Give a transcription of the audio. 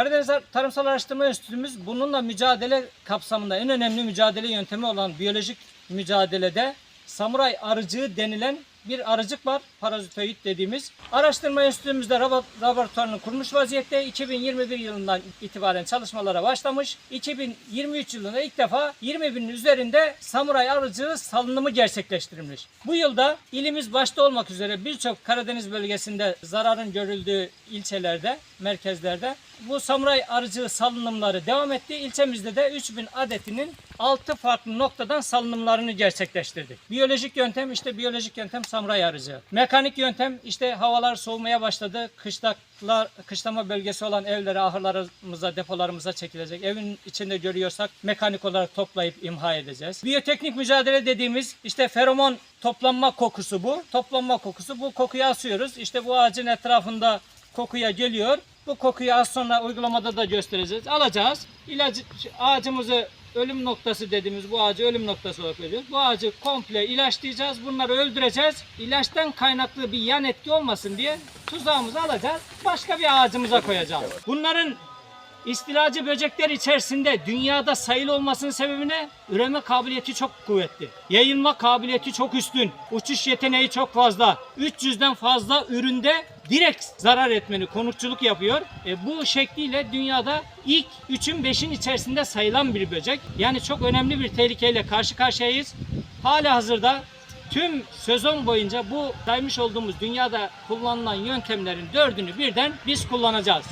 Karadeniz Tarımsal Araştırma Enstitümüz bununla mücadele kapsamında en önemli mücadele yöntemi olan biyolojik mücadelede samuray arıcığı denilen bir arıcık var. Parazitoid dediğimiz. Araştırma enstitümüzde labo- laboratuvarını kurmuş vaziyette. 2021 yılından itibaren çalışmalara başlamış. 2023 yılında ilk defa 20 binin üzerinde samuray arıcığı salınımı gerçekleştirilmiş. Bu yılda ilimiz başta olmak üzere birçok Karadeniz bölgesinde zararın görüldüğü ilçelerde, merkezlerde bu samuray arıcığı salınımları devam etti. İlçemizde de 3000 adetinin 6 farklı noktadan salınımlarını gerçekleştirdik. Biyolojik yöntem işte biyolojik yöntem samuray arıcığı. Mekanik yöntem işte havalar soğumaya başladı. Kışlaklar, kışlama bölgesi olan evlere, ahırlarımıza, depolarımıza çekilecek. Evin içinde görüyorsak mekanik olarak toplayıp imha edeceğiz. Biyoteknik mücadele dediğimiz işte feromon toplanma kokusu bu. Toplanma kokusu. Bu kokuyu asıyoruz. İşte bu ağacın etrafında kokuya geliyor. Bu kokuyu az sonra uygulamada da göstereceğiz. Alacağız. İlacı, ağacımızı ölüm noktası dediğimiz bu ağacı ölüm noktası olarak veriyoruz. Bu ağacı komple ilaçlayacağız. Bunları öldüreceğiz. İlaçtan kaynaklı bir yan etki olmasın diye tuzağımızı alacağız. Başka bir ağacımıza koyacağız. Bunların İstilacı böcekler içerisinde dünyada sayılı olmasının sebebi ne? Üreme kabiliyeti çok kuvvetli. Yayılma kabiliyeti çok üstün. Uçuş yeteneği çok fazla. 300'den fazla üründe direkt zarar etmeni konukçuluk yapıyor. E, bu şekliyle dünyada ilk 3'ün 5'in içerisinde sayılan bir böcek. Yani çok önemli bir tehlikeyle karşı karşıyayız. Hala hazırda tüm sezon boyunca bu saymış olduğumuz dünyada kullanılan yöntemlerin dördünü birden biz kullanacağız.